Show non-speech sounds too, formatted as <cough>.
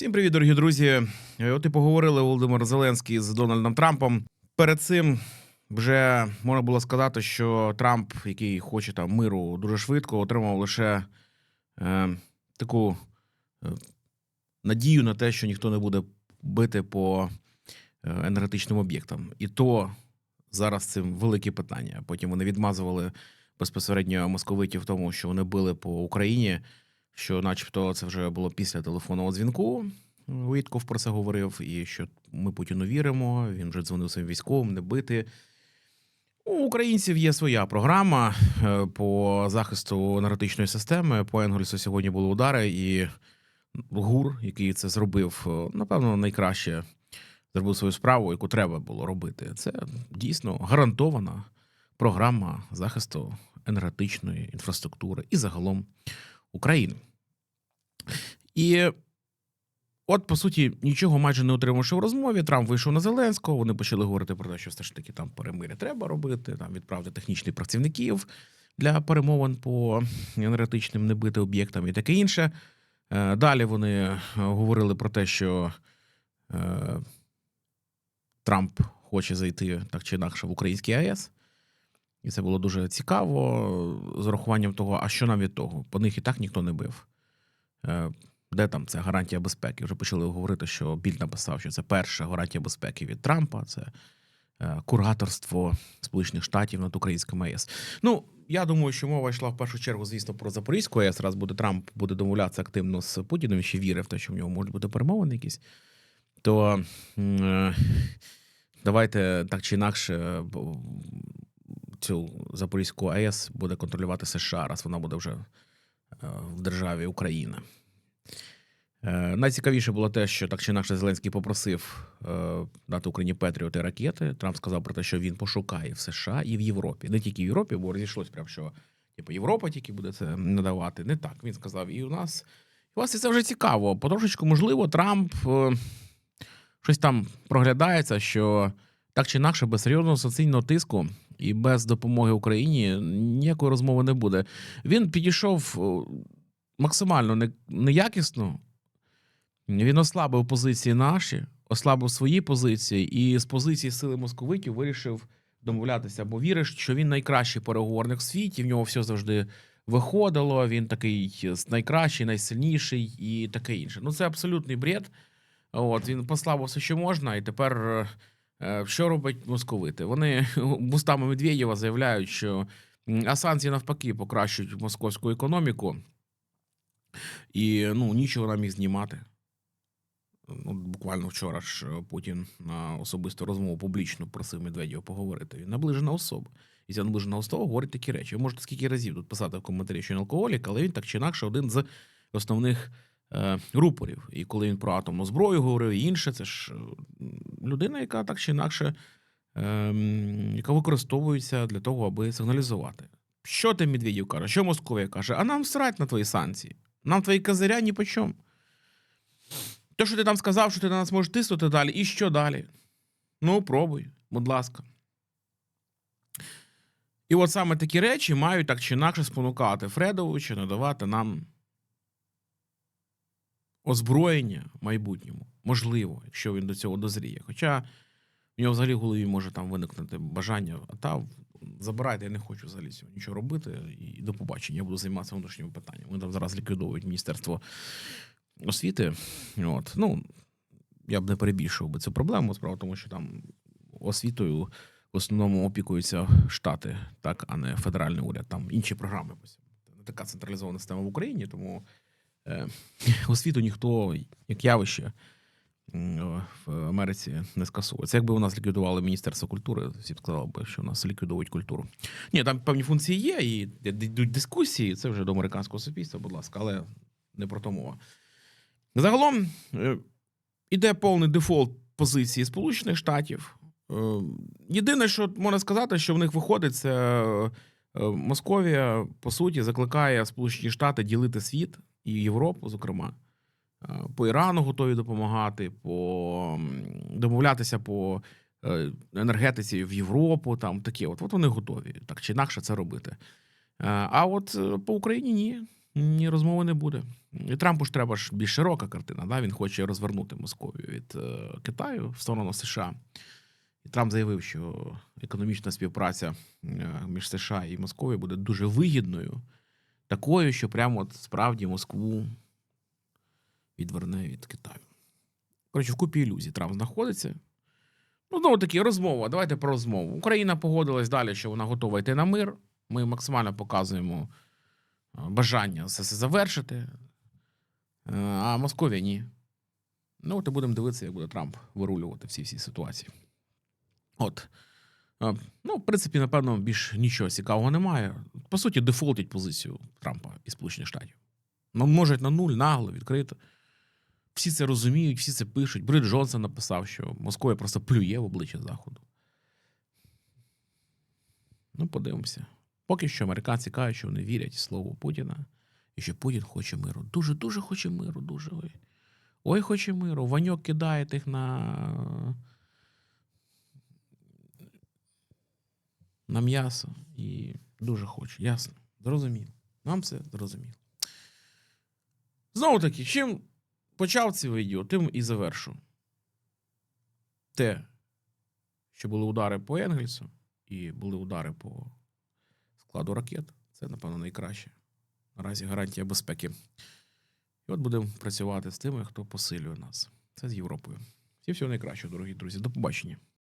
Всім привіт, дорогі друзі. От і поговорили Володимир Зеленський з Дональдом Трампом. Перед цим вже можна було сказати, що Трамп, який хоче там миру дуже швидко, отримав лише е, таку е, надію на те, що ніхто не буде бити по е, енергетичним об'єктам. І то зараз цим велике питання. Потім вони відмазували безпосередньо московитів в тому, що вони били по Україні що, начебто, це вже було після телефонного дзвінку. Уітков про це говорив, і що ми Путіну віримо. Він вже дзвонив своїм військовим, не бити. У українців є своя програма е, по захисту енергетичної системи. По Енгельсу сьогодні були удари, і ГУР, який це зробив, е, напевно, найкраще зробив свою справу, яку треба було робити. Це дійсно гарантована програма захисту енергетичної інфраструктури і загалом України. І от, по суті, нічого майже не отримавши в розмові, Трамп вийшов на Зеленського. Вони почали говорити про те, що все ж таки там перемиря треба робити, там відправити технічних працівників для перемовин по енергетичним небити об'єктам і таке інше. Е, Далі вони е, говорили про те, що е, Трамп хоче зайти так чи інакше в український АЕС. І це було дуже цікаво з урахуванням того, а що нам від того? По них і так ніхто не бив. Е, Де там це гарантія безпеки? Вже почали говорити, що Біль написав, що це перша гарантія безпеки від Трампа, це е, кураторство Сполучених Штатів над українським АЕС. Ну, я думаю, що мова йшла в першу чергу, звісно, про Запорізьку АЕС. Раз буде Трамп буде домовлятися активно з Путіним, ще вірив те, що в нього можуть бути перемовини якісь. То е, давайте так чи інакше цю Запорізьку АЕС буде контролювати США, раз вона буде вже е, в державі Україна. Е, Найцікавіше було те, що так чи інакше Зеленський попросив е, дати Україні Петріоти ракети. Трамп сказав про те, що він пошукає в США і в Європі. Не тільки в Європі, бо розійшлось прям, що типу, Європа тільки буде це надавати. Не так. Він сказав, і у нас. І вас це вже цікаво. Потрошечку, можливо, Трамп щось там проглядається, що так чи інакше, без серйозного соціального тиску і без допомоги Україні ніякої розмови не буде. Він підійшов максимально неякісно. Він ослабив позиції наші, ослабив свої позиції, і з позиції сили московитів вирішив домовлятися, бо віриш, що він найкращий переговорник в світі. В нього все завжди виходило. Він такий найкращий, найсильніший і таке інше. Ну це абсолютний бред. От він послав все, що можна, і тепер е, е, що робить московити? Вони <laughs> вустами Медведєва заявляють, що а санкції навпаки покращують московську економіку, і ну нічого нам їх знімати. Ну, буквально вчора ж е, Путін на особисту розмову публічно просив Медведєва поговорити. Він наближена особа. І ця наближена особа говорить такі речі. Ви можете скільки разів тут писати в коментарі, що він алкоголік, але він так чи інакше один з основних е, рупорів. І коли він про атомну зброю говорив, і інше, це ж е, людина, яка так чи інакше, е, м, яка використовується для того, аби сигналізувати. Що ти Медведєв каже? Що Московія каже? А нам срать на твої санкції. Нам твої козиря ні по чому. Те, що ти там сказав, що ти на нас можеш тиснути далі, і що далі? Ну, пробуй, будь ласка. І от саме такі речі мають так чи інакше спонукати Фредовича надавати нам озброєння в майбутньому. Можливо, якщо він до цього дозріє. Хоча в нього взагалі в голові може там виникнути бажання, а та забирайте, я не хочу взагалі цього нічого робити. І до побачення, я буду займатися внутрішніми питаннями. Вони там зараз ліквідовують Міністерство освіти. От. Ну, я б не перебільшував би цю проблему. Справа тому, що там освітою в основному опікуються штати, так, а не федеральний уряд. Там інші програми. Не така централізована система в Україні, тому освіту ніхто як явище в Америці не скасує. Це якби у нас ліквідували Міністерство культури, всі б сказали би, що у нас ліквідовують культуру. Ні, там певні функції є, і йдуть дискусії. Це вже до американського суспільства, будь ласка, але не про то мова. Загалом е, іде повний дефолт позиції Сполучених Штатів. Е, Єдине, що можна сказати, що в них виходить, це е, Московія, по суті, закликає Сполучені Штати ділити світ і Європу, зокрема. Е, По Ірану готові допомагати, по домовлятися по е, енергетиці в Європу. Там таке. От, от вони готові так чи інакше це робити. Е, А от по Україні ні. ні, розмови не буде. І Трампу ж треба ж більш широка картина. Да? Він хоче розвернути Московію від Китаю в сторону США. І Трамп заявив, що економічна співпраця між США і Московією буде дуже вигідною, такою, що прямо от справді Москву відверне від Китаю. Коротше, в купі ілюзій Трамп знаходиться. Ну, знову таки, розмова. Давайте про розмову. Україна погодилась далі, що вона готова йти на мир. Ми максимально показуємо е, бажання все це завершити. Е, А Московія ні. Ну, от і будемо дивитися, як буде Трамп вирулювати всі всі ситуації. От. Ну, в принципі, напевно, більш нічого цікавого немає. По суті, дефолтять позицію Трампа і Сполучених Штатів. Ну, можуть на нуль, нагло, відкрито. Всі це розуміють, всі це пишуть. Брит Джонсон написав, що Москва просто плює в обличчя Заходу. Ну, подивимося. Поки що американці кажуть, що вони вірять слову Путіна, і що Путін хоче миру. Дуже, дуже хоче миру, дуже. Ой хоче миру. Ваньок кидає тих на. На м'ясо і дуже хоче. Ясно. Зрозуміло. Нам все зрозуміло. Знову таки, чим почав це відео, тим і завершу. Те, що були удари по Енгельсу, і були удари по складу ракет. Це, напевно, найкраще. Наразі гарантія безпеки. І от будемо працювати з тими, хто посилює нас. Це з Європою. Всі всього найкращого, дорогі друзі. До побачення.